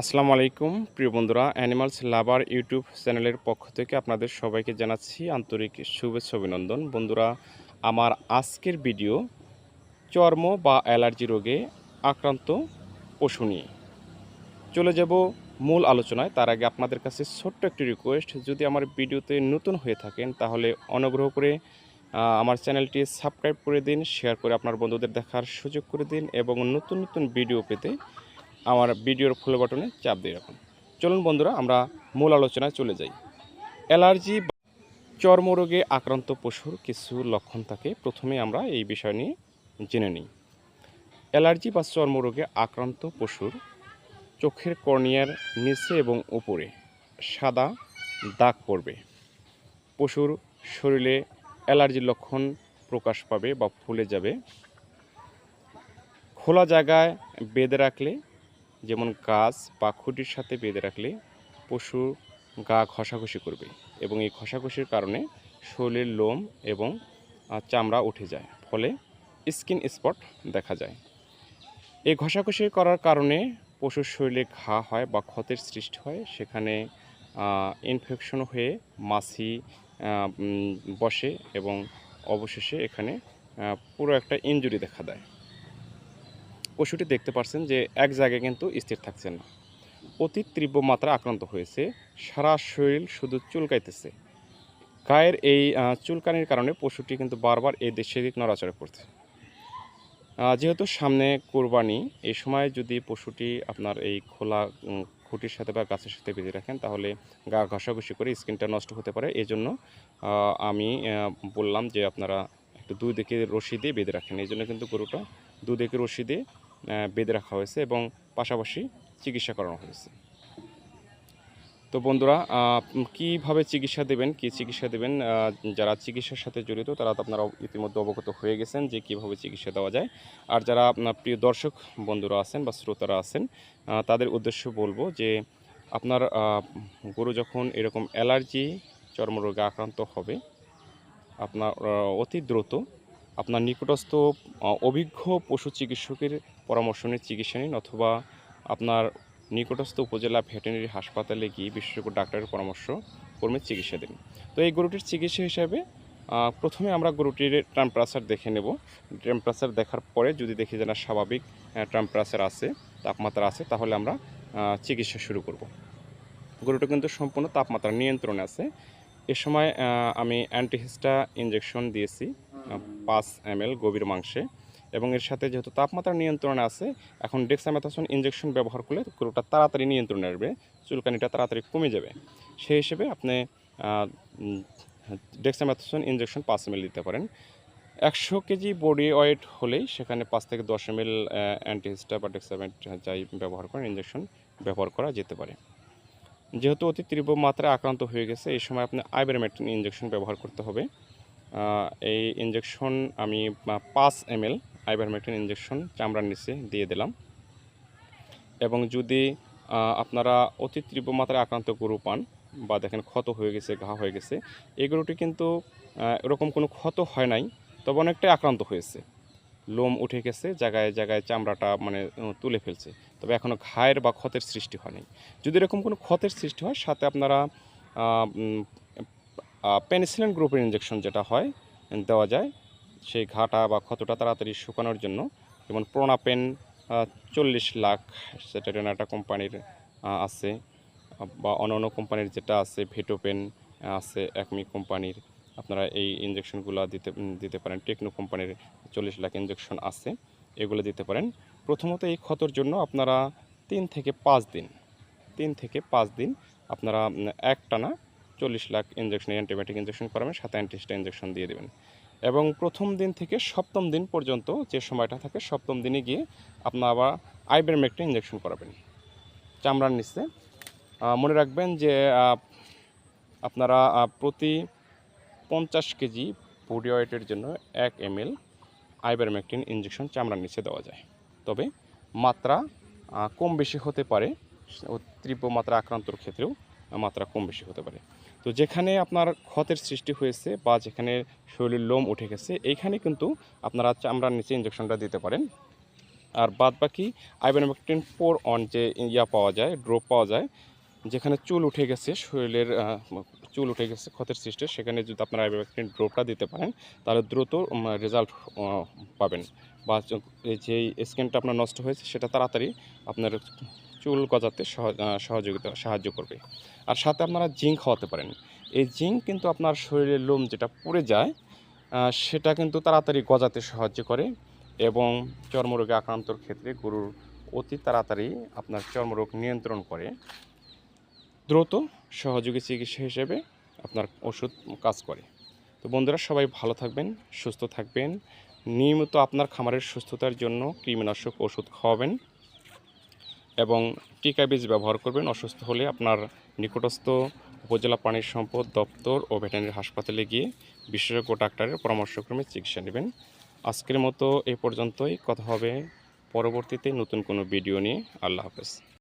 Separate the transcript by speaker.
Speaker 1: আসসালামু আলাইকুম, প্রিয় বন্ধুরা অ্যানিমালস লাভার ইউটিউব চ্যানেলের পক্ষ থেকে আপনাদের সবাইকে জানাচ্ছি আন্তরিক শুভেচ্ছা, অভিনন্দন। বন্ধুরা, আমার আজকের ভিডিও চর্ম বা অ্যালার্জি রোগে আক্রান্ত পশু নিয়ে। চলে যাব মূল আলোচনায়। তার আগে আপনাদের কাছে ছোট্ট একটি রিকোয়েস্ট যদি আমার ভিডিওতে নতুন হয়ে থাকেন, তাহলে অনুগ্রহ করে আমার চ্যানেলটি সাবস্ক্রাইব করে দিন শেয়ার করে আপনার বন্ধুদের দেখার সুযোগ করে দিন, এবং নতুন নতুন ভিডিও পেতে আমার ভিডিওর ফুল বাটনে চাপ দিয়ে রাখুন। চলুন বন্ধুরা, আমরা মূল আলোচনায় চলে যাই। অ্যালার্জি, চর্মরোগে আক্রান্ত পশুর কিছু লক্ষণ থাকে প্রথমে আমরা এই বিষয় নিয়ে জেনে নিই। অ্যালার্জি বা চর্মরোগে আক্রান্ত পশুর চোখের কর্নিয়ার নিচে এবং উপরে সাদা দাগ পড়বে। পশুর শরীরে অ্যালার্জির লক্ষণ প্রকাশ পাবে বা ফুলে যাবে। খোলা জায়গায় বেঁধে রাখলে যেমন গাছ বা খুঁটির সাথে বেঁধে রাখলে পশু গা ঘষাঘষি করবে এবং এই ঘষাঘষির কারণে শরীরের লোম এবং চামড়া উঠে যায়। ফলে স্কিন স্পট দেখা যায়। এই ঘষাঘষি করার কারণে পশুর শরীরে ঘা হয় বা ক্ষতের সৃষ্টি হয়। সেখানে ইনফেকশন হয়ে মাছি বসে এবং অবশেষে এখানে পুরো একটা ইনজুরি দেখা দেয়। পশুটি দেখতে পাচ্ছেন যে এক জায়গায় কিন্তু স্থির থাকছে না। অতি তীব্র মাত্রা আক্রান্ত হয়েছে, সারা শরীর শুধু চুলকাইতেছে। গায়ের এই চুলকানির কারণে পশুটি কিন্তু বারবার এই দেশে দিক নড়াচড়া করছে। যেহেতু সামনে কোরবানি এই সময় যদি পশুটি আপনার এই খোলা খুঁটির সাথে বা গাছের সাথে বেঁধে রাখেন, তাহলে গা ঘষাঘষি করে স্কিনটা নষ্ট হতে পারে। এই জন্য আমি বললাম যে আপনারা একটু দুই দিকে রশি দিয়ে বেঁধে রাখেন। এই জন্য কিন্তু গরুটা দুদিকে রশি দিয়ে বেঁধে রাখা হয়েছে এবং পাশাপাশি চিকিৎসা করানো হয়েছে। তো বন্ধুরা কীভাবে চিকিৎসা দেবেন, কি চিকিৎসা দেবেন যারা চিকিৎসার সাথে জড়িত, তারা আপনারা ইতিমধ্যে অবগত হয়ে গেছেন যে কীভাবে চিকিৎসা দেওয়া যায়। আর যারা আপনার প্রিয় দর্শক বন্ধুরা আছেন বা শ্রোতারা আছেন তাদের উদ্দেশ্য বলব যে আপনার গরু যখন এরকম অ্যালার্জি, চর্মরোগে আক্রান্ত হবে, আপনার অতি দ্রুত আপনার নিকটস্থ অভিজ্ঞ পশু চিকিৎসকের পরামর্শ নিয়ে চিকিৎসা নিন অথবা আপনার নিকটস্থ উপজেলা ভেটেরিনারি হাসপাতালে গিয়ে বিশেষজ্ঞ ডাক্তারের পরামর্শ কর্মে চিকিৎসা দিন। তো এই গরুটির চিকিৎসা হিসাবে প্রথমে আমরা গরুটির টেম্পারেচার দেখে নেব। টেম্পারেচার দেখার পরে যদি দেখি যে স্বাভাবিক টেম্পারেচার আছে, তাপমাত্রা আছে, তাহলে আমরা চিকিৎসা শুরু করব। গরুটা কিন্তু সম্পূর্ণ তাপমাত্রা নিয়ন্ত্রণে আছে। এ সময় আমি অ্যান্টিহিস্টা ইঞ্জেকশন দিয়েছি। পাঁচ এম গভীর মাংসে। এবং এর সাথে যেহেতু তাপমাত্রা নিয়ন্ত্রণে আছে, এখন ডেক্সামেথাসন ইঞ্জেকশন ব্যবহার করলে গরুটা তাড়াতাড়ি নিয়ন্ত্রণে আসবে, চুলকানিটা তাড়াতাড়ি কমে যাবে। সেই হিসেবে আপনি ডেক্সামেথাসন ইঞ্জেকশন পাঁচ এম দিতে পারেন। একশো কেজি বডি ওয়েট হলেই সেখানে পাঁচ থেকে দশ এম এল অ্যান্টিহিস্টা বা ডেক্সামেট যাই ব্যবহার করেন ইঞ্জেকশন ব্যবহার করা যেতে পারে। যেহেতু অতি তীব্র মাত্রায় আক্রান্ত হয়ে গেছে, এই সময় আপনি আইবারমেটিন ইঞ্জেকশন ব্যবহার করতে হবে। এই ইঞ্জেকশন আমি পাঁচ এম এল আইবারমেটিন ইঞ্জেকশন চামড়ার নিচে দিয়ে দিলাম। এবং যদি আপনারা অতি তীব্র মাত্রায় আক্রান্ত গরু পান বা দেখেন ক্ষত হয়ে গেছে, ঘা হয়ে গেছে, এই গরুটি কিন্তু এরকম কোনো ক্ষত হয় নাই, তবে অনেকটাই আক্রান্ত হয়েছে। লোম উঠে গেছে, জায়গায় জায়গায় চামড়াটা মানে তুলে ফেলছে, তবে এখনও ঘায়ের বা ক্ষতের সৃষ্টি হয়নি। যদি এরকম কোনো ক্ষতের সৃষ্টি হয়, সাথে আপনারা পেনিসিলিন গ্রুপের ইঞ্জেকশন যেটা হয়, দেওয়া যায়, সেই ঘাটা বা ক্ষতটা তাড়াতাড়ি শুকানোর জন্য। যেমন প্রোনাপেন চল্লিশ লাখ সেটা রেনাটা কোম্পানির আছে, বা অন্য অন্য কোম্পানির যেটা আছে ভেটোপেন আছে একমি কোম্পানির আপনারা এই ইঞ্জেকশনগুলো দিতে দিতে পারেন। টেকনো কোম্পানির চল্লিশ লাখ ইঞ্জেকশন আছে, এগুলো দিতে পারেন। প্রথমত এই ক্ষতর জন্য আপনারা তিন থেকে পাঁচ দিন, তিন থেকে পাঁচ দিন আপনারা একটানা চল্লিশ লাখ ইঞ্জেকশন অ্যান্টিবায়োটিক ইঞ্জেকশন করাবেন, সাথে অ্যান্টিস্টা ইঞ্জেকশন দিয়ে দেবেন। এবং প্রথম দিন থেকে সপ্তম দিন পর্যন্ত যে সময়টা থাকে, সপ্তম দিনে গিয়ে আপনার আবার আইবেরমেকটা ইঞ্জেকশন করাবেন। চামড়ার নিচে। মনে রাখবেন যে আপনারা প্রতি পঞ্চাশ কেজি বডি ওয়েটের জন্য এক এম এল আইবারমেকটিন ইঞ্জেকশন চামড়ার নিচে দেওয়া যায়। তবে মাত্রা কম বেশি হতে পারে তীব্র মাত্রা আক্রান্তর ক্ষেত্রেও মাত্রা কম বেশি হতে পারে। তো যেখানে আপনার ক্ষতের সৃষ্টি হয়েছে বা যেখানে শরীরের লোম উঠে গেছে, এইখানে কিন্তু আপনারা চামড়ার নিচে ইঞ্জেকশনটা দিতে পারেন। আর বাদ বাকি আইবেনমেকটিন ফোর অন যে ইয়া পাওয়া যায় ড্রপ পাওয়া যায়, যেখানে চুল উঠে গেছে, শরীরের চুল উঠে গেছে, ক্ষতের সৃষ্টি, সেখানে যদি আপনারা আইবেনমেকটিন ড্রপটা দিতে পারেন, তাহলে দ্রুত রেজাল্ট পাবেন। বা যেই স্কিনটা আপনার নষ্ট হয়েছে, সেটা তাড়াতাড়ি আপনার চুল গজাতে সহ- সহযোগিতা, সাহায্য করবে। আর সাথে আপনারা জিঙ্ক খাওয়াতে পারেন। এই জিঙ্ক কিন্তু আপনার শরীরের লোম যেটা পুড়ে যায় সেটা কিন্তু তাড়াতাড়ি গজাতে সাহায্য করে এবং চর্মরোগে আক্রান্তর ক্ষেত্রে গরুর অতি তাড়াতাড়ি আপনার চর্মরোগ নিয়ন্ত্রণ করে। দ্রুত সহযোগী চিকিৎসা হিসেবে আপনার ওষুধ কাজ করে। তো বন্ধুরা, সবাই ভালো থাকবেন, সুস্থ থাকবেন। নিয়মিত আপনার খামারের সুস্থতার জন্য কৃমিনাশক ওষুধ খাওয়াবেন। এবং টিকা বীজ ব্যবহার করবেন, অসুস্থ হলে আপনার নিকটস্থ উপজেলা প্রাণী সম্পদ দপ্তর ও ভেটেরিনারি হাসপাতালে গিয়ে বিশেষজ্ঞ ডাক্তারের পরামর্শক্রমে চিকিৎসা নেবেন। আজকের মতো এ পর্যন্তই। কথা হবে পরবর্তীতে নতুন কোনো ভিডিও নিয়ে। আল্লাহ হাফেজ।